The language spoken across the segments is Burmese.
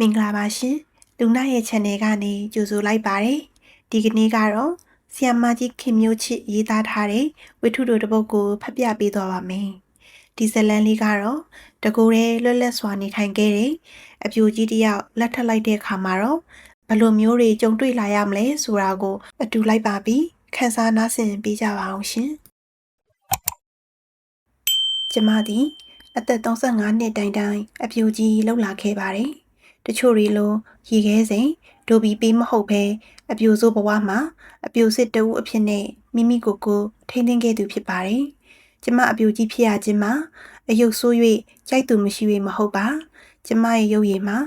မင်္ဂလာပါရှင်လူနာရဲ့ channel ကနေကြိုဆိုလိုက်ပါတယ်ဒီကနေ့ကတော့ဆီယမ်မာကြီးခင်မျိုးချစ်ရေးသားထားတဲ့ဝိထုတို့တစ်ပုဒ်ကိုဖတ်ပြပေးသွားပါမယ်ဒီဇလန်လေးကတော့တကူရဲလွတ်လပ်စွာနေထိုင်ခဲ့တဲ့အပြူကြီးတစ်ယောက်လက်ထပ်လိုက်တဲ့အခါမှာတော့ဘယ်လိုမျိုးတွေကြုံတွေ့လာရမလဲဆိုတာကို အတူလိုက်ပါပြီးခန်းစားနားဆင်ပေးကြပါအောင်ရှင်ကျမသည်အသက်35နှစ်တိုင်တိုင်အပြူကြီးလှုပ်လာခဲ့ပါတယ်။ တချို့တွေလိုရေခဲစိန်ဒိုဘီပေးမဟုတ်ဘဲအပြူစိုးဘဝမှာအပြူစစ်တဦးအဖြစ်နဲ့မိမိကိုယ်ကိုထိန်းသိမ်းခဲ့သူဖြစ်ပါတယ်။ကျမအပြူကြီးဖြစ်ရခြင်းမှာအယုတ်ဆိုး၍ကြိုက်သူမရှိ၍မဟုတ်ပါ။ကျမရဲ့ရုပ်ရည်မှာ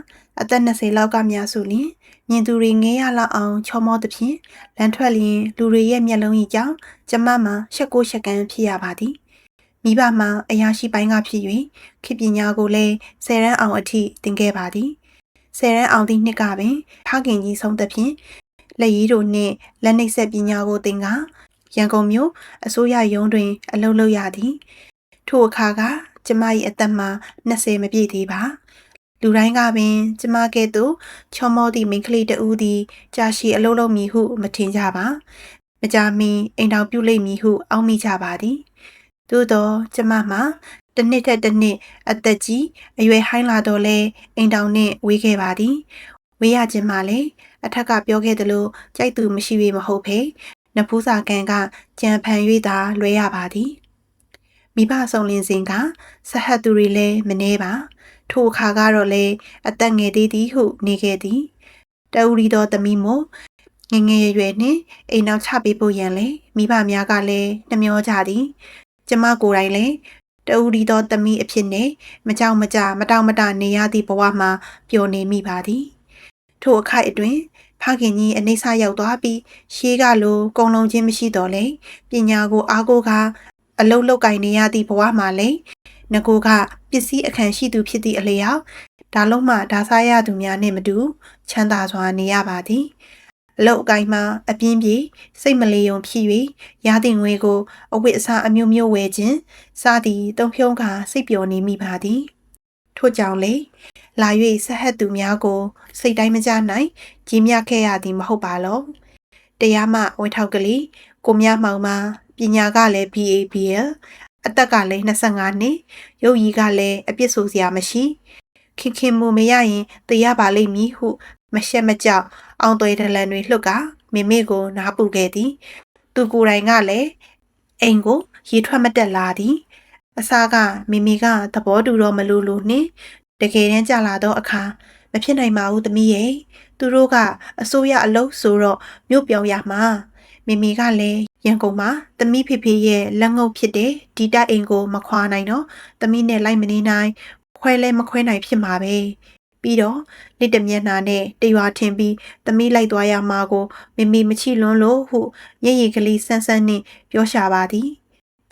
အသက်20လောက်ကများဆိုရင်မြင်သူတွေငဲရလောက်အောင်ချောမောသဖြင့်လန်ထွက်လျင်လူတွေရဲ့မျက်လုံးကြီးကြောင့်ကျမမှာရှက်ကိုရှက်ကန်းဖြစ်ရပါသည်။မိဘမှာအရာရှိပိုင်းကဖြစ်၍ခေပညာကိုလည်းဆယ်ရန်အောင်အထိသင်ခဲ့ပါသည် ဆယ်ရန်အောင်သည့်နှစ်ကပင်ဖခင်ကြီးဆုံးသဖြင့်လက်ရည်တို့နှင့်လက်နှိပ်ဆက်ပညာကိုသင်ကရန်ကုန်မြို့အစိုးရရုံးတွင် အလုပ်လုပ်ရသည်ထို့အခါကကျမ၏အသက်မှာ20မပြည့်သေးပါလူတိုင်းကပင် ကျမကဲ့သို့ချောမောသည့်မိန်းကလေးတဦးသည်ကြာရှည်အလုပ်လုပ်မည်ဟု မထင်ကြပါမကြမီအိမ်တော်ပြုလိမ့်မည်ဟု အောက်မိကြပါသည်သို့သောကျမမှာ တစ်နှစ်ထက်တစ်နှစ်အသက်ကြီးအရွယ်ဟိုင်းလာတော့လဲအိမ်တောင်နှင့်ဝေးခဲ့ပါသည်ဝေးရခြင်းမှလည်းအထက်ကပြောခဲ့သလိုကြိုက်သူမရှိပေမဟုတ်ဖေနဖူးစာကန်ကကြံဖန်၍သာလွဲရပါသည်မိဘဆောင်လင်းစဉ်ကဆဟတ်သူတွေလည်းမနှဲပါ ထိုအခါကတော့လေအသက်ငယ်သေးသည်ဟုနေခဲ့သည်တအူရီတော်သမီးမို့ငငယ်ရွယ်နှင့်အိမ်နောက်ချပေးဖို့ရန်လေမိဘများကလည်းနှမျောကြသည် ကျမကိုယ်တိုင်လည်း တအူဒီသောသမီးအဖြစ်နဲ့မကြောက်မကြမတောင့်မတနေရသည့်ဘဝမှာပျော်နေမိပါသည်ထိုအခိုက်အတွင်ဖခင်ကြီးအနေဆာရောက်သွားပြီးရှေးကလိုကုံလုံးချင်းမရှိတော့လေပညာကိုအားကိုးကအလုတ်လောက်ကင်နေရသည့်ဘဝမှာလေငကိုကပစ္စည်းအခန့်ရှိသူဖြစ်သည့်အလျောက်ဒါလုံးမှဒါစားရသူများနှင့်မတူချမ်းသာစွာနေရပါသည် အလုတ်အကိုင်းမှာအပြင်းပြေစိတ်မလေးယုံဖြစ်၍ရသည့်ငွေကိုအဝတ်အစားအမျိုးမျိုးဝယ်ခြင်းစသည်တုံဖြုံးကစိတ်ပျော်နေမိပါသည်ထို့ကြောင့်လေလာ၍ဆက်ဟက်သူများကို စိတ်တိုင်းမကြနိုင်ကြီးမြခဲ့ရသည်မဟုတ်ပါလောတရားမှဝေထောက်ကလေးကိုမြမောင်မှာပညာကလည်း BABL အသက်ကလည်း25နှစ်ရုပ်ရည်ကလည်းအပြစ်ဆိုစရာမရှိခင်ခင်မူမရရင်တရားပါလိမ့်မည်ဟု မရှက်မကြောက်အောင်သွေးတလန်တွေလှုပ်ကမိမိကိုနားပူခဲ့သည်သူကိုယ်တိုင်ကလည်းအိမ်ကိုရေထွက်မတက်လာသည်အစားကမိမိကသဘောတူတော့မလို့လို့နှင့်တကယ်တမ်းကြလာတော့အခါမဖြစ်နိုင်ပါဘူးသမီးရဲ့သူတို့ကအစိုးရအလုပ်ဆိုတော့မြို့ပြောင်းရမှာမိမိကလည်းရန်ကုန်မှာသမီးဖေဖေရဲ့လက်ငုပ်ဖြစ်တဲ့ဒီတအိမ်ကိုမခွာနိုင်တော့သမီးနဲ့လိုက်မနေနိုင်ခွဲလဲမခွဲနိုင်ဖြစ်မှာပဲ ပြီးတော့လက်တမျက်နှာနဲ့တရွာထင်ပြီးသမီးလိုက်သွားရမှာကိုမိမိမချီလွန်းလို့ဟုမျက်ရည်ကလေးဆန်းဆန်းနှင့်ပြောရှာပါသည်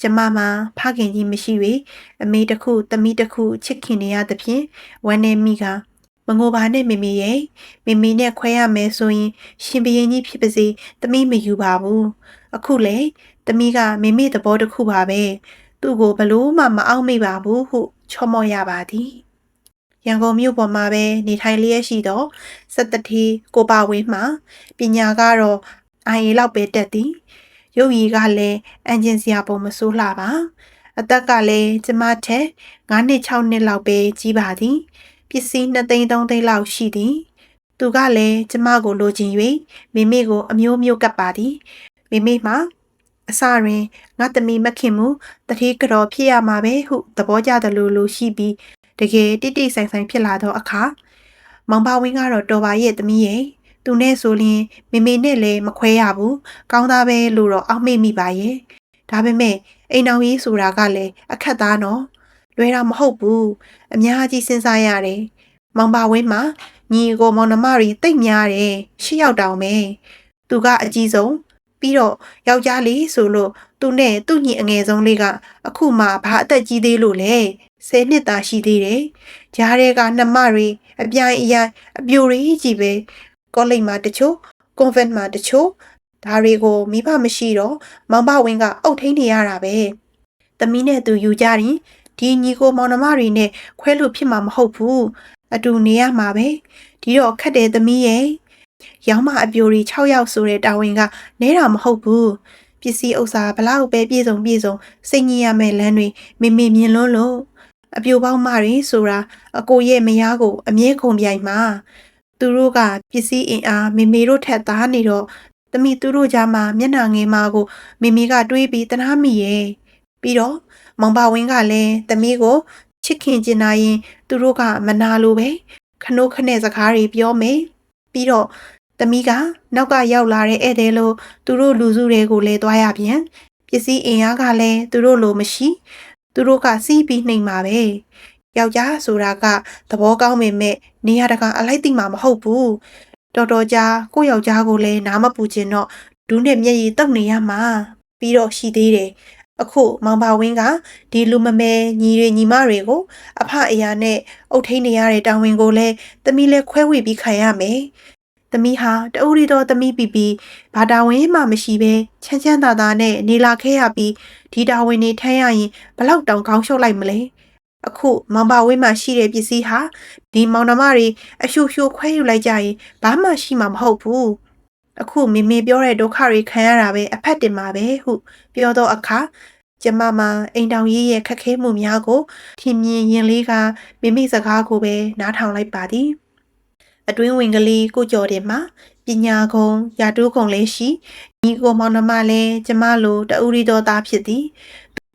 ကျမမှာဖခင်ကြီးမရှိ၍အမေတစ်ခုသမီးတစ်ခုချစ်ခင်နေရသဖြင့်ဝမ်းနေမိကမငိုပါနဲ့မိမိရဲ့မိမိနဲ့ခွဲရမယ်ဆိုရင် ရှင်ဘရင်ကြီးဖြစ်ပါစေသမီးမယူပါဘူးအခုလေသမီးကမိမိသဘောတစ်ခုပါပဲသူ့ကိုဘလို့မှမအောင်မိပါဘူးဟုချော့မော့ရပါသည် ရန်ကုန်မြို့ပေါ်မှာပဲနေထိုင်လျက်ရှိသောစက်တတိကိုပါဝင်းမှာပညာကတော့အာရီလောက်ပဲတက်သည်ရုပ်ရည်ကလည်းအန်ဂျင်စရာပုံမဆိုးလှပါအသက်ကလည်းကျမထက်9နှစ်6နှစ်လောက်ပဲကြီးပါသည်ပစ္စည်း2သိန်း3သိန်းလောက်ရှိသည် သူကလည်းကျမကိုလိုချင်၍မိမိကိုအမျိုးမျိုးကပ်ပါသည်မိမိမှာအစရင်ငါသမီးမခင်မူတတိကတော်ဖြစ်ရမှာပဲဟုသဘောကျတယ်လို့လို့ရှိပြီး တကယ်တိတိဆိုင်ဆိုင်ဖြစ်လာသောအခါမောင်ပါဝင်းကတော့တော်ပါရဲ့သမီးရဲ့သူနဲ့ဆိုရင်မေမေနဲ့လည်းမခွဲရဘူးကောင်းသားပဲလို့တော့အောက်မေ့မိပါရဲ့ဒါပေမဲ့အိမ်တော်ကြီးဆိုတာကလည်းအခက်သားနော်လွယ်တာမဟုတ်ဘူးအများကြီးစဉ်းစားရတယ်မောင်ပါဝင်းမှာညီကိုမောင်နှမတွေတိတ်များတယ်ရှစ်ယောက်တောင်ပဲသူကအကြီးဆုံးပြီးတော့ယောက်ျားလေးဆိုလို့သူနဲ့သူ့ညီအငယ်ဆုံးလေးကအခုမှဘာအသက်ကြီးသေးလို့လဲ ဆယ်နှစ်သာရှိသေးတယ်ဂျားတွေကနှမတွေအပြိုင်အရိုင်အပြိုတွေကြီးပဲကောလိပ်မှာတချို့ကွန်ဗင့်မှာတချို့ဒါတွေကိုမိဘမရှိတော့မောင်ဘဝင်းကအုပ်ထိန်နေရတာပဲသမီးနဲ့သူယူကြရင်ဒီညီကိုမောင်နှမတွေနဲ့ခွဲလို့ဖြစ်မှာမဟုတ်ဘူးအတူနေရမှာပဲဒီတော့ခက်တယ်သမီးရဲ့ရောင်းမအပြိုရီ6ယောက်ဆိုတဲ့တာဝန်ကနဲတာမဟုတ်ဘူးပစ္စည်းဥစ္စာဘလောက်ပဲပြည့်စုံပြည့်စုံစိတ်ညစ်ရမယ့်လမ်းတွေမေမေမြင်လွန်းလို့ အပြိုပေါင်းမတွေဆိုတာအကိုရဲ့မယားကို အမြဲခုံပြိုင်မှာသူတို့ကပစ္စည်းအင်အားမေမေတို့ထက်သားနေတော့သမီးသူတို့ကြားမှာမျက်နှာငယ်မကိုမေမေကတွေးပြီးတနာမိရဲ့ပြီးတော့မောင်ပါဝင်းကလည်းသမီးကိုချစ်ခင်ကျင်နာရင် သူတို့ကမနာလိုပဲခနိုးခနဲ့စကားတွေပြောမယ်ပြီးတော့သမီးကနောက်ကရောက်လာတဲ့ဧည့်သည်လို့သူတို့လူစုတွေကိုလည်းသွားရပြန်ပစ္စည်းအင်အားကလည်းသူတို့လိုမရှိ သူတို့ကစီးပြီးနှိမ်မှာပဲယောက်ျားဆိုတာကသဘောကောင်းပေမဲ့နေရာတကာအလိုက်သိမှာမဟုတ်ဘူးတော်တော်ကြာကိုယ့်ယောက်ျားကိုလည်းနားမပူချင်တော့ဒူးနဲ့မျက်ရည်တုပ်နေရမှာပြီးတော့ရှိသေးတယ်အခုမောင်ပါဝင်းကဒီလူမမဲညီတွေညီမတွေကိုအဖအရာနဲ့အုတ်ထိန်နေရတဲ့တာဝန်ကိုလည်းသမီးလည်းခွဲဝေပြီးခံရမယ်။ သမီးဟာတအူရီတော်သမီးပီပီဘာတာဝန်မှမရှိဘဲချမ်းချမ်းသာသာနဲ့နေလာခဲ့ရပြီးဒီတာဝန်တွေထမ်းရရင်ဘလောက်တောင်ကောင်းရှုပ်လိုက်မလဲ။အခုမောင်ပါဝင်းမှာရှိတဲ့ပစ္စည်းဟာဒီမောင်နှမတွေအရှူရှူခွဲယူလိုက်ကြရင်ဘာမှရှိမှာမဟုတ်ဘူး။အခုမေမေပြောတဲ့ဒုက္ခတွေခံရတာပဲအဖက်တင်မှာပဲဟုပြောတော့အခါကျမမအိမ်တောင်ရေးရဲ့ခက်ခဲမှုများကိုထင်မြင်ရင်လေးကမိမိစကားကိုပဲနားထောင်လိုက်ပါသည် အတွင်းဝင်ကလေးကိုကျော်တယ်မှာပညာကုံရာတူးကုံလေးရှိညီကိုမောင်နှမလည်းကျမလိုတအူရီတော်သားဖြစ်သည်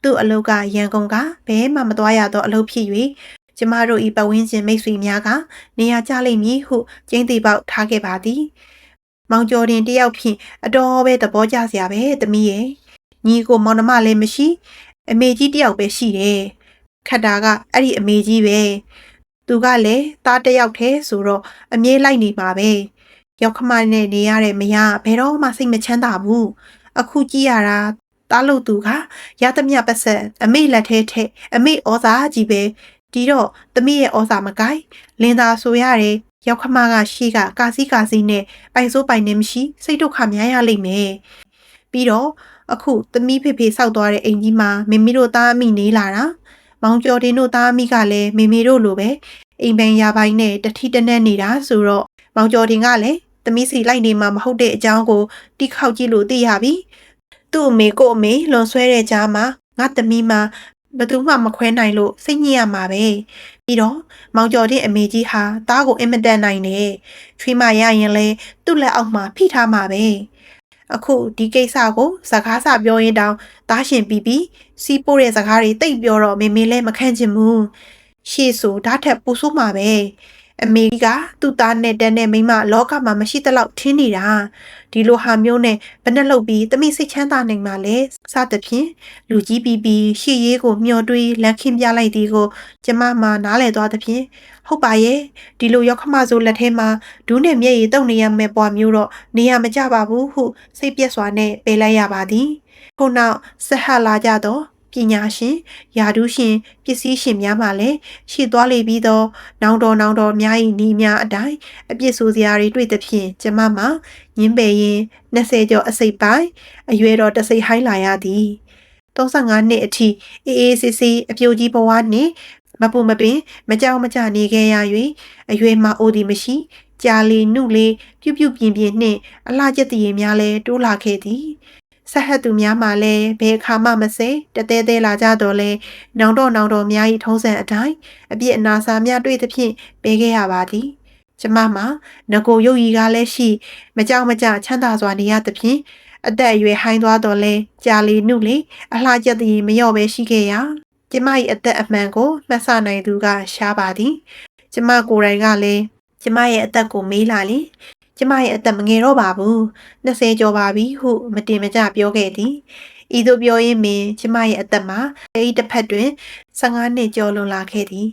သူ့အလုတ်ကရန်ကုန်ကဘဲမှမသွားရသောအလုပ်ဖြစ်၍ကျမတို့ဤပဝင်းကျင်မိတ်ဆွေများကနေရာကျလိမ့်မည်ဟုကျင်းသေးပေါက်ထားခဲ့ပါသည် မောင်ကျော်တင်တယောက်ဖြင့်အတော်ပဲသဘောကျစရာပဲသမီးရဲ့ညီကိုမောင်နှမလည်းမရှိ အမေကြီးတယောက်ပဲရှိတယ်ခတ်တာကအဲ့ဒီအမေကြီးပဲ သူကလည်းသားတယောက်တည်းဆိုတော့အမြဲလိုက်နေမှာပဲရောက်ခမနဲ့နေရတဲ့မယားဘယ်တော့မှစိတ်မချမ်းသာဘူးအခုကြည့်ရတာတားလို့သူကရသမျှပတ်ဆက်အမေလက်ထဲထက်အမေဩဇာကြီးပဲဒီတော့သမီးရဲ့ဩဇာမကိုက်လင်းသာဆိုရတယ်ရောက်ခမကရှေ့ကကာစီကာစီနဲ့ပိုင်စိုးပိုင်နေမရှိစိတ်ဒုက္ခများရလိမ့်မယ်ပြီးတော့အခုသမီးဖေဖေဆောက်သွားတဲ့အိမ်ကြီးမှာမေမေတို့သားအမိနေလာတာ မောင်ကျော်တင်တို့သားအမိကလည်းမေမေတို့လိုပဲအိမ်ပန်ရပိုင်းနဲ့တတိတနက်နေတာဆိုတော့မောင်ကျော်တင်ကလည်းသမီးစီလိုက်နေမှာမဟုတ်တဲ့အကြောင်းကိုတိခောက်ကြည့်လို့သိရပြီသူ့အမေကိုအမေလွန်ဆွဲတဲ့ကြားမှာငါသမီးမှာဘယ်သူမှမခွဲနိုင်လို့စိတ်ညစ်ရမှာပဲပြီးတော့မောင်ကျော်တဲ့အမေကြီးဟာတားကိုအင်မတန်နိုင်တယ်ချွေးမရရင်လဲသူ့လက်အောက်မှာဖိထားမှာပဲ အခုဒီကိစ္စကိုစကားစပြောရင်တောင်သားရှင်ပြီးပြီးစီးပို့တဲ့စကားတွေတိတ်ပြောတော့မေမေလည်းမခံချင်ဘူးရှေ့ဆိုဓာတ်ထက်ပူဆိုးမှာပဲ အမေကသူ့သားနဲ့တန်းနဲ့မိမလောကမှာမရှိသလောက်ထင်းနေတာဒီလိုဟာမျိုးနဲ့ဘယ်နှလုပ်ပြီးတမိစိတ်ချမ်းသာနိုင်မှာလဲစသဖြင့်လူကြီးပြီးပြီးရှေ့ရေးကိုမျှော်တွေးလက်ခင်းပြလိုက်သည်ကိုကျမမှနားလည်သွားသဖြင့်ဟုတ်ပါရဲ့ဒီလိုရောက်ခမဆိုလက်ထဲမှာဒူးနဲ့မျက်ရည်တုံနေရမယ့်ပွားမျိုးတော့နေရမကြပါဘူးဟုစိတ်ပြက်စွာနဲ့ပယ်လိုက်ရပါသည်ခုနောက်ဆက်ဟလာကြတော့ ပညာရှင်ယာဒူးရှင်ပစ္စည်းရှင်များမှလည်းရှိသွားလေပြီးတော့နောင်တော်နောင်တော်များ၏နီးများအတိုင်းအပြစ်ဆိုစရာတွေတွေ့သဖြင့်ကျမမှညင်းပယ်ရင်20ကျော်အစိပ်ပိုင်းအရွယ်တော်တစိပ်ဟိုင်းလာရသည်35နှစ်အထိအေးအေးဆေးဆေးအပြိုကြီးဘဝနှင့်မပူမပင်မကြောက်မကြနေခဲ့ရ၍အရွယ်မှအိုသည်မရှိကြာလီနှုလေးပြုတ်ပြုတ်ပြင်းပြင်းနှင့်အလှကျက်တည်များလဲတိုးလာခဲ့သည် ဆက်ဟက်သူများမှလည်းဘယ်အခါမှမစဲတသေးသေးလာကြတော့လဲနောင်တော့နောင်တော့များ၏ထုံးစံအတိုင်းအပြစ်အနာစာများတွေ့သဖြင့်ပေးခဲ့ရပါသည်ကျမမှာငကိုရုပ်ရည်ကားလည်းရှိ မကြောက်မကြချမ်းသာစွာနေရသဖြင့်အသက်အရွယ်ဟိုင်းသွားတော့လဲကြာလီနှုလေအလှကျက်သည်မလျော့ပဲရှိခဲ့ရာကျမ၏အသက်အမှန်ကိုမှတ်ဆနိုင်သူကရှားပါသည် ကျမကိုယ်တိုင်ကလည်းကျမရဲ့အသက်ကိုမေးလာလေ ကျမရဲ့အသက်မငယ်တော့ပါဘူး20ကျော်ပါပြီဟုမတင်မကျပြောခဲ့သည်ဤသို့ပြောရင်းပင်ကျမရဲ့အသက်မှာအဲဒီတစ်ဖက်တွင်15နှစ်ကျော်လွန်လာခဲ့သည်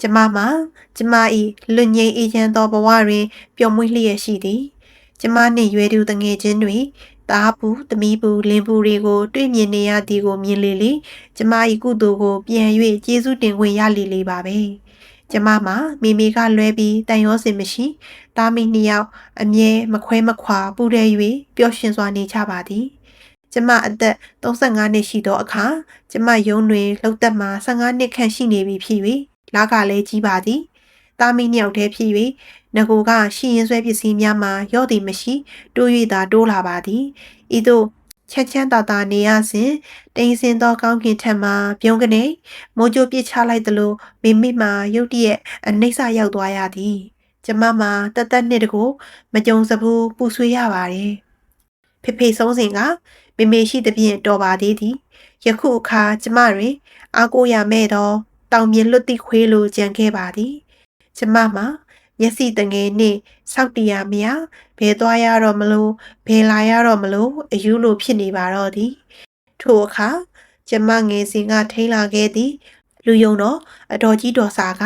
ကျမမှာကျမ၏လွတ်ငြိမ်းအေးချမ်းသောဘဝတွင်ပျော်မွေ့လျက်ရှိသည်ကျမနှင့်ရွယ်သူတငယ်ချင်းတွေသားပူသမီးပူလင်ပူတွေကိုတွေ့မြင်နေရသည်ကိုမြင်လေလေကျမ၏ကုသိုလ်ကိုပြန်၍ကျေးဇူးတင်ခွင့်ရလေလေပါပဲ ကျမမှာမိမိကလွဲပြီးတန်ရောစင်မရှိတာမီနှစ်ယောက်အမြဲမခွဲမခွာပူရဲ၍ပျော်ရွှင်စွာနေကြပါသည်ကျမအသက်35နှစ်ရှိသောအခါကျမရုံးတွင်လှုပ်သက်မှာ15နှစ်ခန့်ရှိနေပြီဖြစ်၍လကလည်းကြီးပါသည်သားမီးနှစ်ယောက်တည်းဖြစ်၍ငကိုကရှိရင်ဆွဲပစ္စည်းများမှာရော့သည်မရှိ တိုး၍သာတိုးလာပါသည်ဤသို့ ချမ်းချမ်းသာသာနေရစဉ်တိမ်စင်သောကောင်းကင်ထက်မှပြုံးကနေမိုးကြိုးပြစ်ချလိုက်သလိုမိမိမှာရုတ်တရက်အနှိမ့်ဆရောက်သွားရသည်ကျမမှာတသက်နှစ်တကိုမကြုံစဘူးပူဆွေးရပါတယ်ဖေဖေဆုံးစဉ်ကမေမေရှိသဖြင့်တော်ပါသေးသည်ယခုအခါကျမတွင်အားကိုးရမဲ့သောတောင်မြင်လွတ်သည့်ခွေးလိုကြံခဲ့ပါသည် ကျမမှာ မျက်စိတငယ်နှင့်စောက်တရမရဘယ်သွားရတော့မလို့ဘယ်လာရတော့မလို့အယူလိုဖြစ်နေပါတော့သည်ထိုအခါကျမငယ်စဉ်ကထိန်လာခဲ့သည် လူယုံတော့အတော်ကြီးတော်စာက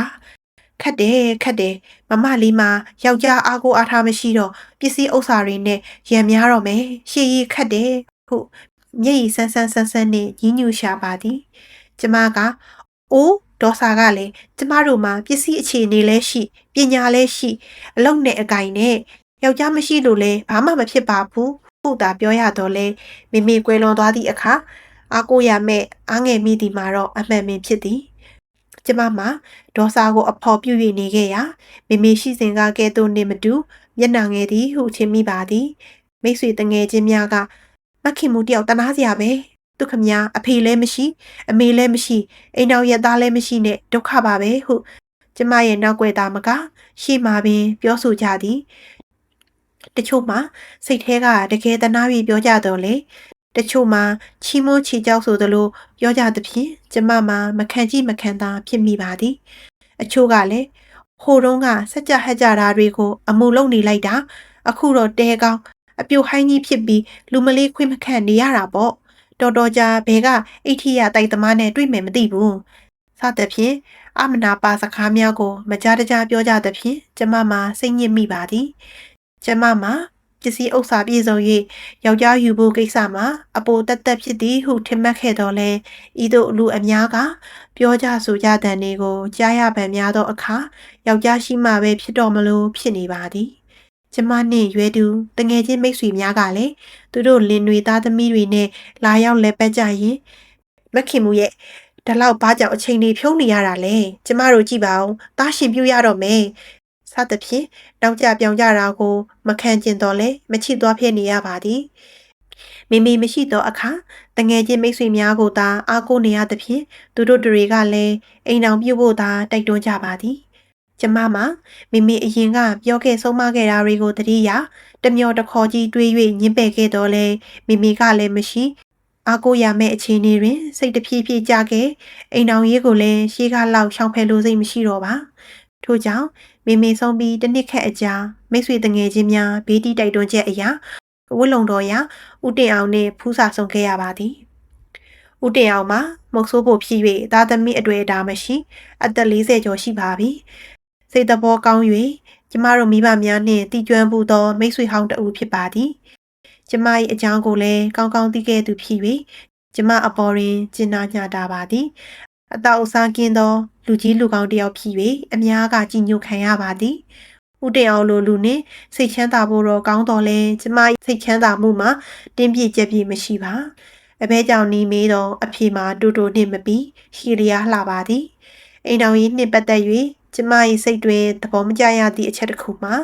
ခတ်တယ်ခတ်တယ်မမလေးမယောက်ျားအားကိုအားထားမရှိတော့ပစ္စည်းဥစ္စာတွေနဲ့ရံများတော့မယ်ရှေ့ကြီးခတ်တယ်ဟုမျက်ရည်ဆန်းဆန်းဆန်းဆန်းနဲ့ညှဉ်းညူရှာပါသည် ကျမကအိုး ဒေါ်စာကလည်းကျမတို့မှာပစ္စည်းအခြေအနေလဲရှိပညာလဲရှိအလုံနဲ့အကင်နဲ့ယောက်ျားမရှိလို့လဲဘာမှမဖြစ်ပါဘူးဟုတ်တာပြောရတော့လဲမိမိကွယ်လွန်သွားသည့်အခါအားကိုရမဲ့အားငယ်မိသည်မှာတော့အမှန်ပင်ဖြစ်သည်ကျမမှာဒေါ်စာကိုအဖော်ပြု၍နေခဲ့ရာမိမိရှိစဉ်ကကဲ့သို့နေမတူမျက်နှာငယ်သည်ဟုထင်မိပါသည်မိတ်ဆွေတငယ်ချင်းများကမခင်မှုတယောက်တနာစရာပဲ သူခမညာအဖေလည်းမရှိ အမေလည်းမရှိအိမ်တော်ရဲ့သားလည်းမရှိနဲ့ဒုက္ခပါပဲဟုကျမရဲ့နောက်ွယ်သားမကရှေ့မှာပင်ပြောဆိုကြသည်တချို့မှာစိတ်แท้ကတကယ်တနာပြီးပြောကြတော့လေတချို့မှာချီးမွမ်းချီကြောက်ဆိုသလိုပြောကြသဖြင့်ကျမမှာမခံကြည့်မခံသာဖြစ်မိပါသည် အချို့ကလည်းဟိုတုန်းကစက်ကြဟက်ကြတာတွေကိုအမှုလုံနေလိုက်တာ အခုတော့တဲကောင်းအပြိုဟိုင်းကြီးဖြစ်ပြီးလူမလေးခွင့်မခန့်နေရတာပေါ့ တော်တော်ကြာဘဲကအိဋ္ဌိယတိုက်သမားနဲ့တွေ့မယ်မသိဘူးစသဖြင့်အမနာပါစကားများကိုမကြားတကြားပြောကြသဖြင့်ကျမမှာစိတ်ညစ်မိပါသည်ကျမမှာပစ္စည်းဥစ္စာပြည့်စုံ၍ယောက်ျားယူဖို့ကိစ္စမှာအပိုတက်တက်ဖြစ်သည်ဟုထင်မှတ်ခဲ့တော်လဲဤသို့လူအများကပြောကြဆိုကြတဲ့နေကိုကြားရပံများသောအခါယောက်ျားရှိမှပဲဖြစ်တော်မလို့ဖြစ်နေပါသည် ကျမနှင့်ရွယ်သူတငယ်ချင်းမိတ်ဆွေများကလည်းသူတို့လင်တွေသားသမီးတွေနဲ့လာရောက်လဲပတ်ကြရင်မခင်မှုရဲ့ဒါလောက်ဘာကြောင့်အချိန်တွေဖြုံးနေရတာလဲကျမတို့ကြည့်ပါဦးတားရှင်ပြရတော့မယ်စသဖြင့်နောက်ကျပြောင်ကြတာကို မခံကျင်တော့လဲမချစ်သွားဖြစ်နေရပါသည်မိမိမရှိတော့အခါတငယ်ချင်းမိတ်ဆွေများကိုသာအားကိုးနေရသဖြင့်သူတို့တွေကလည်းအိမ်အောင်ပြုတ်ဖို့သာတိုက်တွန်းကြပါသည် ကျမမှာမိမိအရင်ကပြောခဲ့ဆုံးမခဲ့တာတွေကိုတတိယတမျောတခေါ်ကြီးတွေး၍ညှင်းပယ်ခဲ့တော့လဲမိမိကလည်းမရှိအားကိုးရမယ့်အခြေအနေတွင်စိတ်တဖြည်းဖြည်းကြခဲ့အိမ်အောင်ရေးကိုလည်းရှေးကားလောက်ရှောင်ဖယ်လို့စိတ်မရှိတော့ပါထို့ကြောင့်မိမိဆုံးပြီးတစ်နှစ်ခက်အကြာမိတ်ဆွေတငယ်ချင်းများဘေးတီးတိုက်တွန်းချက်အရာဝတ်လုံတော်ရာဦးတင်အောင်နှင့်ဖူးစာဆုံးခဲ့ရပါသည်ဦးတင်အောင်မှာမုတ်ဆိုးဖို့ဖြစ်၍သားသမီးအတွေ့အတာမရှိ အသက်40ကျော်ရှိပါပြီ စိတ်တဘောကောင်း၍ကျမတို့မိဘများနှင့်တည်ကျွမ်းမှုသောမိတ်ဆွေဟောင်းတဦးဖြစ်ပါသည်ကျမ၏အကြောင်းကိုလည်းကောင်းကောင်းသိခဲ့သူဖြစ်၍ကျမအပေါ်တွင်ကျင်နာညတာပါသည်အတောက်စားကင်းသော လူကြီးလူကောင်းတယောက်ဖြစ်၍အများကကြည်ညိုခံရပါသည်ဦးတင်အောင်လိုလူနှင့်စိတ်ချမ်းသာဖို့တော့ကောင်းတော်လဲကျမစိတ်ချမ်းသာမှုမှာတင်းပြည့်ကြက်ပြည့်မရှိပါအဘဲကြောင့်နီးမေးတော့အဖေမှာတူတူနှင့်မပြီးရှီလျားလှပါသည်အိမ်တော်ကြီးနှင့်ပတ်သက်၍ ကျမ၏စိတ်တွင်သဘောမကျရသည့်အချက်တစ်ခုမှာ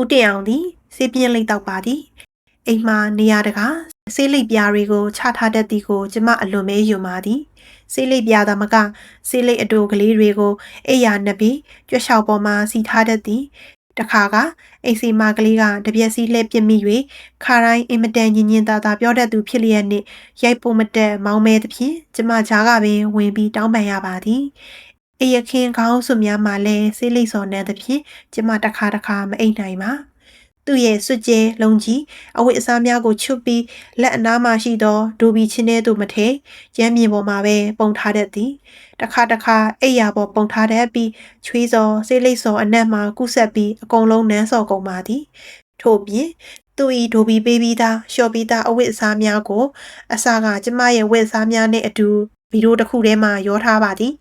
ဦးတင်အောင်သည်စေးပြင်းလိမ့်တော့ပါသည်အိမ်မှာနေရတကားဆေးလိပ်ပြားတွေကိုချထားတတ်သည်ကိုကျမအလွန်မဲယုံပါသည်ဆေးလိပ်ပြားသာမကဆေးလိပ်အတူကလေးတွေကိုအိယာနှစ်ပြီးကြွက်လျှောက်ပေါ်မှာစီထားတတ်သည်တခါကအိမ်စီမကလေးကတပြက်စီလှည့်ပြစ်မိ၍ခါတိုင်းအင်မတန်ညင်ညင်သာသာပြောတတ်သူဖြစ်လျက်နှင့်ရိုက်ဖို့မတက်မောင်းမဲသဖြင့်ကျမကြားကပင်ဝင်ပြီးတောင်းပန်ရပါသည် အယခင်ခေါင်းစွများမှလည်းဆေးလိပ်စော်နှံသဖြင့်ကျမတခါတခါမအိမ်နိုင်ပါသူ့ရဲ့စွကြဲလုံးကြီးအဝတ်အစားများကိုချွတ်ပြီးလက်အနားမှရှိသောဒိုဘီချင်းထဲသို့မထဲရမ်းမြေပေါ်မှာပဲပုံထားတတ်သည်တခါတခါအိယာပေါ်ပုံထားတတ်ပြီးချွေးစော်ဆေးလိပ်စော်အနက်မှကုဆက်ပြီးအကုန်လုံးနန်းစော်ကုန်ပါသည်ထို့ပြင်သူဤဒိုဘီပေးပြီးသားရှော့ပြီးသားအဝတ်အစားများကို အစားကကျမရဲ့ဝတ်အစားများနဲ့အတူဗီဒီယိုတစ်ခုထဲမှာရောထားပါသည်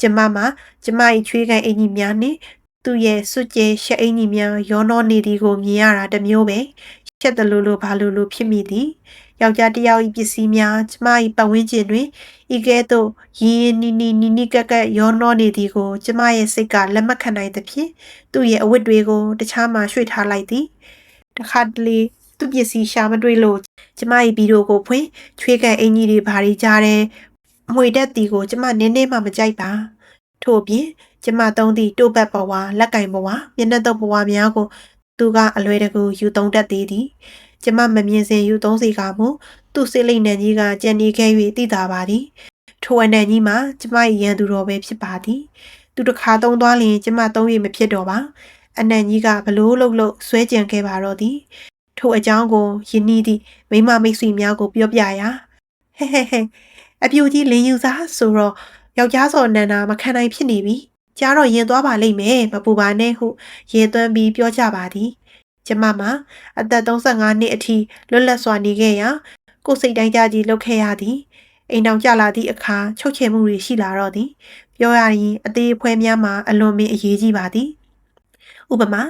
ကျမမှာကျမ၏ချွေးကန်အင်ကြီးများနှင့်သူ့ရဲ့စွကြဲရှက်အင်ကြီးများရောနှောနေသည်ကိုမြင်ရတာတမျိုးပဲရှက်တလူလူဘာလူလူဖြစ်မိသည်ယောက်ျားတစ်ယောက်၏ပစ္စည်းများကျမ၏ပတ်ဝန်းကျင်တွင်ဤကဲ့သို့ရင်းရင်းနီနီနီနီကက်ကက်ရောနှောနေသည်ကိုကျမရဲ့စိတ်ကလက်မခံနိုင်သဖြင့်သူ့ရဲ့အဝတ်တွေကိုတခြားမှရွှေ့ထားလိုက်သည်တခါတလေသူ့ပစ္စည်းရှာမတွေ့လို့ကျမ၏ဗီဒီယိုကိုဖွင့်ချွေးကန်အင်ကြီးတွေဘာတွေကြားတယ် အမွေတက်တီကိုကျမနင်းနေမှမကြိုက်ပါထို့အပြင်ကျမသုံးသည့်တိုးပတ်ဘဝလက်ကင်ဘဝမျက်နှာတုပ်ဘဝများကို သူကအလွယ်တကူယူသုံးတတ်သေးသည်ကျမမမြင်စဉ်ယူသုံးစီကမူသူ့စိတ်လိမ့်နှံကြီးကကြံနေခဲ့၍သိတာပါသည်ထိုအနံကြီးမှာကျမ၏ရန်သူတော်ပဲဖြစ်ပါသည် သူတစ်ခါသုံးသွားလျင်ကျမသုံး၍မဖြစ်တော့ပါအနံကြီးကဘလို့လှုပ်လှုပ်ဆွဲကြံခဲ့ပါတော့သည်ထိုအကြောင်းကိုယင်းနီးသည့်မိမမိတ်ဆွေများကိုပြောပြရာဟဲဟဲဟဲ အပြူကြီးလင်းယူစားဆိုတော့ယောက်ျားစော်နန္နာမခံနိုင်ဖြစ်နေပြီကြားတော့ရင်သွားပါလိမ့်မယ်မပူပါနဲ့ဟုရေသွမ်းပြီးပြောကြပါသည်ကျမမှာအသက်35နှစ်အထိလွတ်လပ်စွာနေခဲ့ရာကိုယ်စိတ်တိုင်းကြကြီးလုပ်ခဲ့ရသည်အိမ်အောင်ကြလာသည့်အခါချုပ်ချယ်မှုတွေရှိလာတော့သည် ပြောရရင်အသေးအဖွဲများမှာအလွန်ပင်အရေးကြီးပါသည်ဥပမာ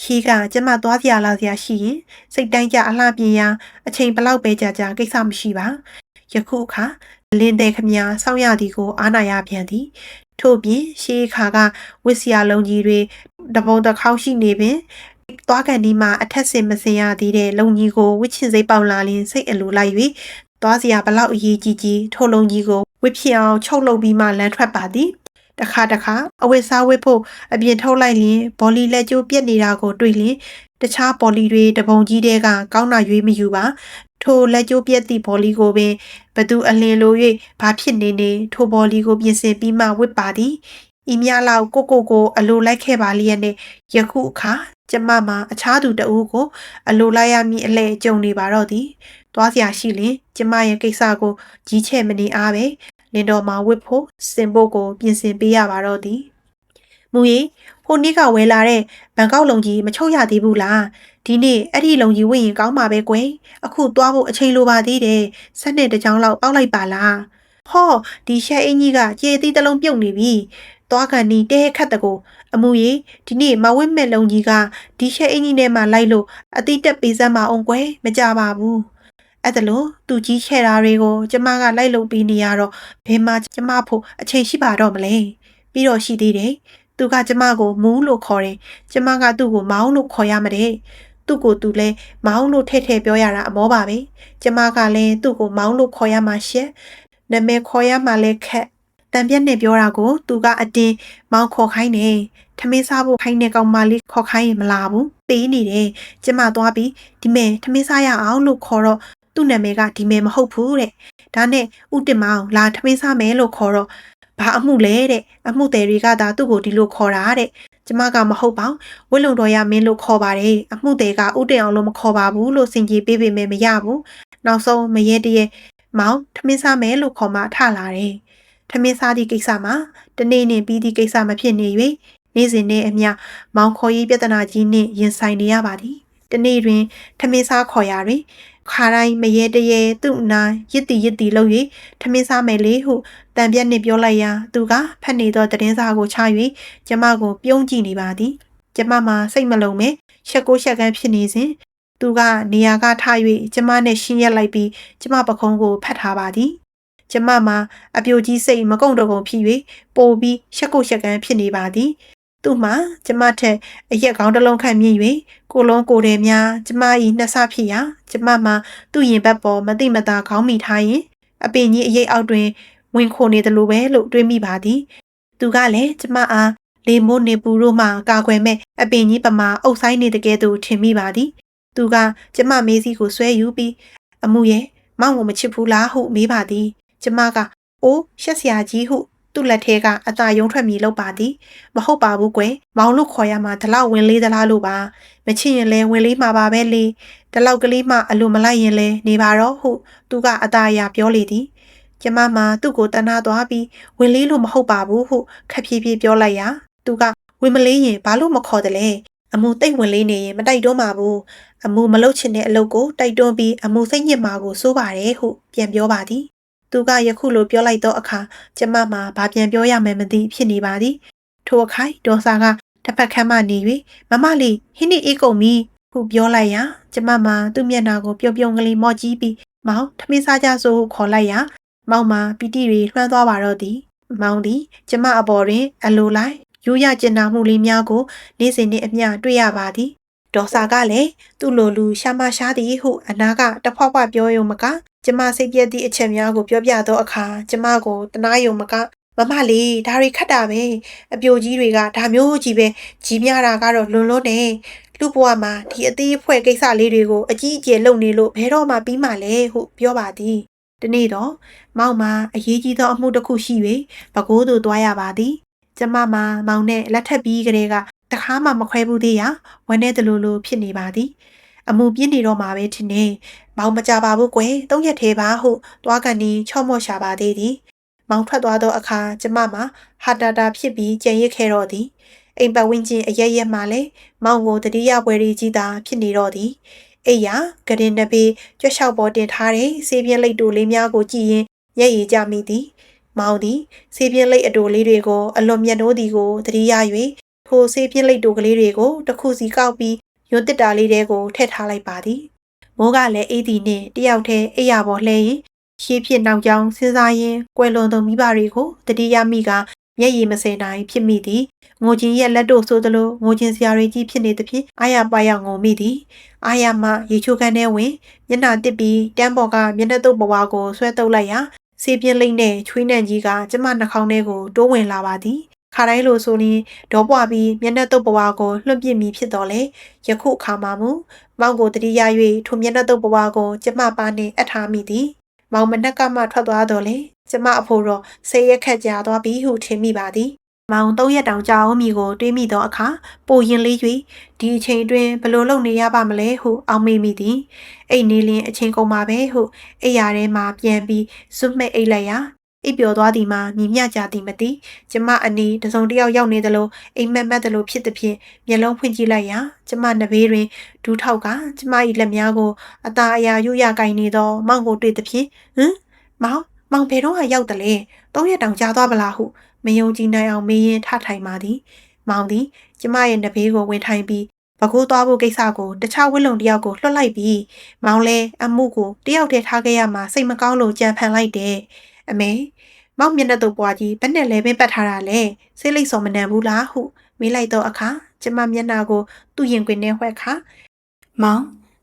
ရှေးကကျမသွားစရာလာစရာရှိရင်စိတ်တိုင်းကြအလှပြင်ရာအချိန်ဘလောက်ပဲကြာကြာကိစ္စမရှိပါ ယခုအခါလင်းတဲ့ခမများစောင့်ရသည်ကို အားနာရပြန်သည်ထို့ပြင်ရှေးခါကဝစ်စရာလုံးကြီးတွေတပုံတစ်ခေါက်ရှိနေပင်သွားကန်ဒီမှာအထက်စင်မစင်ရသေးတဲ့လုံကြီးကိုဝစ်ချင်စိတ်ပေါက်လာလင်းစိတ်အလိုလိုက်၍သွားစရာဘလောက်အရေးကြီးကြီးထိုလုံကြီးကိုဝစ်ဖြစ်အောင်ချုပ်လုပ်ပြီးမှလမ်းထွက်ပါသည်တခါတခါအဝတ်စားဝတ်ဖို့အပြင်ထုတ်လိုက်ရင်ဘော်လီလက်ကျိုးပြက်နေတာကိုတွေ့လျင်တခြားဘော်လီတွေတပုံကြီးတဲကကောင်းတာရွေးမယူပါ ထိုလက်ကျိုးပြက်သည့်ဘော်လီကိုပင်ဘသူအလင်းလို၍ဘာဖြစ်နေနေထိုဘော်လီကိုပြင်ဆင်ပြီးမှဝစ်ပါသည်ဤမြလောက်ကိုကိုကိုအလိုလိုက်ခဲ့ပါလျက်နဲ့ယခုအခါကျမမှာအခြားသူတဦးကို အလိုလိုက်ရမည်အလဲကြုံနေပါတော့သည်သွားစရာရှိလင်ကျမရဲ့ကိစ္စကိုကြီးချဲ့မနေအားပဲလင်တော်မှာဝစ်ဖို့စင်ဖို့ကို ပြင်ဆင်ပေးရပါတော့သည်မူရီဟိုနေ့ကဝယ်လာတဲ့ဘန်ကောက်လုံကြီးမချုပ်ရသေးဘူးလား ဒီနေ့အဲ့ဒီလုံကြီးဝင်ရင်ကောင်းပါပဲကွယ်အခုသွားဖို့အချိန်လိုပါသေးတယ်ဆက်နှစ်တစ်ကြောင်းလောက်ပောက်လိုက်ပါလားဟောဒီရှက်အင်းကြီးကကြေသီးတစ်လုံးပြုတ်နေပြီသွားကန်နီတဲခတ်တကိုအမှုရီဒီနေ့မဝစ်မဲ့လုံကြီးကဒီရှက်အင်းကြီးထဲမှာလိုက်လို့အတိတက်ပေးစမ်းမအောင်ကွယ်မကြပါဘူးအဲ့ဒါလို့သူကြီးချဲ့တာတွေကိုကျမကလိုက်လုပ်ပြီးနေရတော့ဘယ်မှာကျမဖို့အချိန်ရှိပါတော့မလဲပြီးတော့ရှိသေးတယ်သူကကျမကိုမူးလို့ခေါ်တယ်ကျမကသူ့ကိုမောင်းလို့ခေါ်ရမှာတဲ့ သူ့ကိုသူလဲမောင်းလို့ထဲ့ထဲ့ပြောရတာအမောပါပဲကျမကလည်းသူ့ကိုမောင်းလို့ခေါ်ရမှာရှက်နာမည်ခေါ်ရမှာလဲခက်တံပြက်နဲ့ပြောတာကိုသူကအတင်းမောင်းခေါ်ခိုင်းတယ်ထမင်းစားဖို့ခိုင်းတဲ့ကောင်မလေးခေါ်ခိုင်းရင်မလာဘူးပေးနေတယ်ကျမသွားပြီးဒီမဲ့ထမင်းစားရအောင်လို့ခေါ်တော့သူ့နာမည်ကဒီမဲ့မဟုတ်ဘူးတဲ့ဒါနဲ့ဥတင်မောင်လာထမင်းစားမယ်လို့ခေါ်တော့ဘာအမှုလဲတဲ့အမှုတယ်တွေကသာသူ့ကိုဒီလိုခေါ်တာတဲ့ ကျမကမဟုတ်ပါဝစ်လုံတော်ရမင်းလို့ခေါ်ပါတယ်အမှုတယ်ကဥတင်အောင်လို့မခေါ်ပါဘူးလို့စင်ကြီးပေးပေမဲ့မရဘူးနောက်ဆုံးမရဲတရဲမောင်ထမင်းစားမယ်လို့ခေါ်မှထလာတယ်ထမင်းစားသည့်ကိစ္စမှာတနေ့နေ့ပြီးသည့်ကိစ္စမဖြစ်နေ၍နေ့စဉ်နဲ့အမျှမောင်ခေါ်ရေးပြဿနာကြီးနှင့်ရင်ဆိုင်နေရပါသည်တနေ့တွင်ထမင်းစားခေါ်ရာတွင် ခါတိုင်းမရဲတရဲသူ့နာရစ်တီရစ်တီလုပ်၍ထမင်းစားမယ်လေဟုတံပြက်နှင့်ပြောလိုက်ရာသူကဖက်နေသောတည်င်းစားကိုချ၍ကျမကိုပြုံးကြည့်နေပါသည် ကျမမှာစိတ်မလုံးမဲရှက်ကိုရှက်ကန်းဖြစ်နေစဉ်သူကနေရာကထား၍ကျမနဲ့ရှင်းရက်လိုက်ပြီးကျမပခုံးကိုဖတ်ထားပါသည်ကျမမှာအပြိုကြီးစိတ်မကုံတော့ကုန်ဖြစ်၍ပိုပြီးရှက်ကိုရှက်ကန်းဖြစ်နေပါသည် သူ့မှာကျမထက်အရက်ကောင်းတစ်လုံးခန့်မြင့်၍ကိုလုံးကိုယ်တယ်များကျမ၏နှစ်ဆဖြစ်ရာကျမမှာသူ့ရင်ဘက်ပေါ်မသိမသာခေါင်းမိထားရင်အပင်ကြီးအရိပ်အောက်တွင်ဝင်ခိုနေသလိုပဲလို့တွေးမိပါသည်သူကလည်းကျမအားလေမိုးနေပူတို့မှကာကွယ်မဲ့အပင်ကြီးပမာအုပ်ဆိုင်နေတကယ်သူထင်မိပါသည်သူကကျမမေးစီကိုဆွဲယူပြီးအမှုရဲ့မောင်ကိုမချစ်ဘူးလားဟုမေးပါသည် ကျမကအိုးရှက်စရာကြီးဟု သူ့လက်ထဲကအသာယုံထွက်မြည်လောက်ပါသည်မဟုတ်ပါဘူးကွယ်မောင်လို့ခေါ်ရမှာဒီလောက်ဝင်လေးသလားလို့ပါမချစ်ရင်လဲဝင်လေးမှာပါပဲလေဒီလောက်ကလေးမှအလိုမလိုက်ရင်လဲနေပါတော့ဟုသူကအသာအရာပြောလေသည်ကျမမှသူ့ကိုတနာသွားပြီးဝင်လေးလို့မဟုတ်ပါဘူးဟုခက်ဖြည်းဖြည်းပြောလိုက်ရာသူကဝင်မလေးရင်ဘာလို့မခေါ်တယ်လဲအမှုတိတ်ဝင်လေးနေရင်မတိုက်တွန်းပါဘူးအမှုမလုပ်ချင်တဲ့အလုပ်ကိုတိုက်တွန်းပြီးအမှုစိတ်ညစ်မှာကိုစိုးပါတယ်ဟုပြန်ပြောပါသည် သူကယခုလိုပြောလိုက်သောအခါကျမမှာဘာပြန်ပြောရမယ်မသိဖြစ်နေပါသည်ထိုအခိုင်ဒေါ်စာကတစ်ဖက်ခမ်းမှနေ၍မမလေးဟင်းနေအေးကုန်ပြီဟုပြောလိုက်ရာကျမမှာသူ့မျက်နှာကိုပြုံပြုံကလေးမော့ကြည့်ပြီးမောင်ထမင်းစားကြစို့ဟုခေါ်လိုက်ရာမောင်မှာပီတိတွေလွှမ်းသွားပါတော့သည်မောင်သည်ကျမအပေါ်တွင် အလိုလိုက်ရိုးရကျင်နာမှုလေးများကို နေ့စဉ်နှင့်အမျှတွေ့ရပါသည် ဒေါ်စာကလည်းသူ့လိုလူရှာမရှားသည်ဟုအနာကတဖွားဖွားပြောရုံမကကျမစိတ်ပြည့်သည့်အချက်များကိုပြောပြသောအခါကျမကိုတနာယုံမကမမလေးဒါတွေခတ်တာပဲအပြိုကြီးတွေကဒါမျိုးကြီးပဲကြီးများတာကတော့လွန်လွန်းနေလူဘဝမှာဒီအသေးအဖွဲကိစ္စလေးတွေကိုအကြီးအကျယ်လုပ်နေလို့ဘယ်တော့မှပြီးမှလဲဟုပြောပါသည်ဒီနေ့တော့မောင်မှာအရေးကြီးသောအမှုတစ်ခုရှိ၍ပကိုးသို့သွားရပါသည်ကျမမှာမောင်နဲ့လက်ထပ်ပြီးကလေးက တခါမှမခွဲဘူးသေးရဝမ်းနေတယ်လို့လို့ဖြစ်နေပါသည်အမှုပြင်းနေတော့မှာပဲထင်နေမောင်မကြပါဘူးကွယ်သုံးရက်သေးပါဟုတွားကန်ဒီချော့မော့ရှာပါသေးသည်မောင်ထွက်သွားသောအခါကျမမှာဟာတာတာဖြစ်ပြီးကြံရစ်ခဲ့တော့သည်အိမ်ပတ်ဝန်းကျင်အရက်ရက်မှလည်းမောင်ကိုတတိယပွဲရီကြီးသာဖြစ်နေတော့သည်အိယာဂရင်နဘေးကြွက်လျှောက်ပေါ်တင်ထားတဲ့ဆေးပြင်းလိတ်တူလေးများကိုကြည့်ရင်မျက်ရည်ကျမိသည် မောင်သည်ဆေးပြင်းလိတ်အတူလေးတွေကိုအလွန်မြတ်နိုးသည်ကိုတတိယ၍ ထိုဆေးပြင်းလိတ်တူကလေးတွေကိုတစ်ခုစီကောက်ပြီးယွန်းတစ်တာလေးတွေကိုထည့်ထားလိုက်ပါသည်မိုးကလည်းအေးသည်နှင့်တယောက်တည်းအိယာပေါ်လှဲရင်ရှေးဖြစ်နောက်ကြောင်းစဉ်းစားရင်းကွယ်လွန်သောမိဘတွေကိုတတိယမိကမျက်ရည်မစင်နိုင်ဖြစ်မိသည်ငိုချင်းရဲ့လက်တို့ဆိုသလိုငိုချင်းစရာတွေကြီးဖြစ်နေသဖြင့်အာရပါရငိုမိသည်အာရမရေချိုးခန်းထဲဝင်မျက်နှာတစ်ပြီးတန်းပေါ်ကမျက်နှာတုပ်ဘဝကိုဆွဲတုပ်လိုက်ရာစေပြင်းလိမ့်နဲ့ချွေးနှံကြီးကကျမနှာခေါင်းထဲကိုတိုးဝင်လာပါသည် ခါတိုင်းလိုဆိုရင်ဒေါပွားပြီးမျက်နှာတုပ်ဘဝကိုလွှတ်ပြစ်မိဖြစ်တော်လေယခုအခါမှာမူမောင်ကိုတတိယ၍ထိုမျက်နှာတုပ်ဘဝကိုကျမပါနှင့်အပ်ထားမိသည်မောင်မနက်ကမှထွက်သွားတော့လေကျမအဖိုးတော့ဆေးရက်ခက်ကြသွားပြီဟုထင်မိပါသည်မောင်သုံးရက်တောင်ကြာအောင်မိကိုတွေးမိသောအခါပိုရင်လေး၍ဒီအချိန်တွင်ဘလို့လုပ်နေရပါမလဲဟုအောက်မေ့မိသည်အိတ်နေလင်းအချိန်ကုန်ပါပဲဟုအိယာထဲမှပြန်ပြီးစွတ်မဲ့အိတ်လိုက်ရာ အိပ်ပျော်သွားသည်မှာမြင်မြကြသည်မသိကျမအနီးတစုံတစ်ယောက်ရောက်နေသလိုအိမ်မက်မက်သလိုဖြစ်သည်ဖြင့်မျက်လုံးဖွင့်ကြည့်လိုက်ရာကျမနဘေးတွင်ဒူးထောက်ကကျမ၏လက်များကိုအသာအရာရွရကင်နေသောမောင်ကိုတွေ့သည်ဖြင့်ဟမ်မောင်မောင်ဘယ်တော့မှရောက်တယ်လေသုံးရက်တောင်ကြာသွားပလားဟုမယုံကြည်နိုင်အောင်မေးရင်ထထိုင်ပါသည် မောင်သည်ကျမရဲ့နဘေးကိုဝင်ထိုင်ပြီးဘကိုးသွားဖို့ကိစ္စကိုတခြားဝစ်လုံတယောက်ကိုလွှတ်လိုက်ပြီးမောင်လဲအမှုကိုတယောက်တည်းထားခဲ့ရမှာစိတ်မကောင်းလို့ကြံဖန်လိုက်တယ် အမေမောင်မျက်နှာတုပ်ပွားကြီးဘယ်နဲ့လဲပင်ပတ်ထားတာလဲစိတ်လိတ်စော်မနှံဘူးလားဟုမေးလိုက်တော့အခါကျမမျက်နှာကိုသူ့ရင်ခွင်ထဲဝှက်ခါမောင်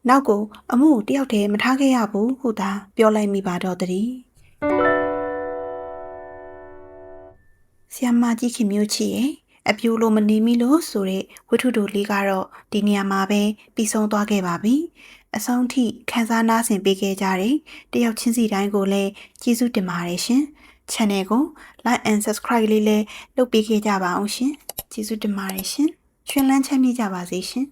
နောက်ကိုအမှုကိုတယောက်တည်းမထားခဲ့ရဘူးဟုသာပြောလိုက်မိပါတော့တည်းဆီယမကြီးခင်မျိုးချီရဲ့အပြိုလိုမနေမိလို့ဆိုတဲ့ဝတ္ထုတို့လေးကတော့ဒီနေရာမှာပဲပြီးဆုံးသွားခဲ့ပါပြီ အဆုံးထိခန်းစားနားဆင်ပေးခဲ့ကြတဲ့တယောက်ချင်းစီတိုင်းကိုလည်းကျေးဇူးတင်ပါတယ်ရှင် channel ကို like and subscribe လေးလည်းလုပ်ပေးခဲ့ကြပါအောင်ရှင်ကျေးဇူးတင်ပါတယ်ရှင်ချွင်လန်းချမ်းမြေ့ကြပါစေရှင်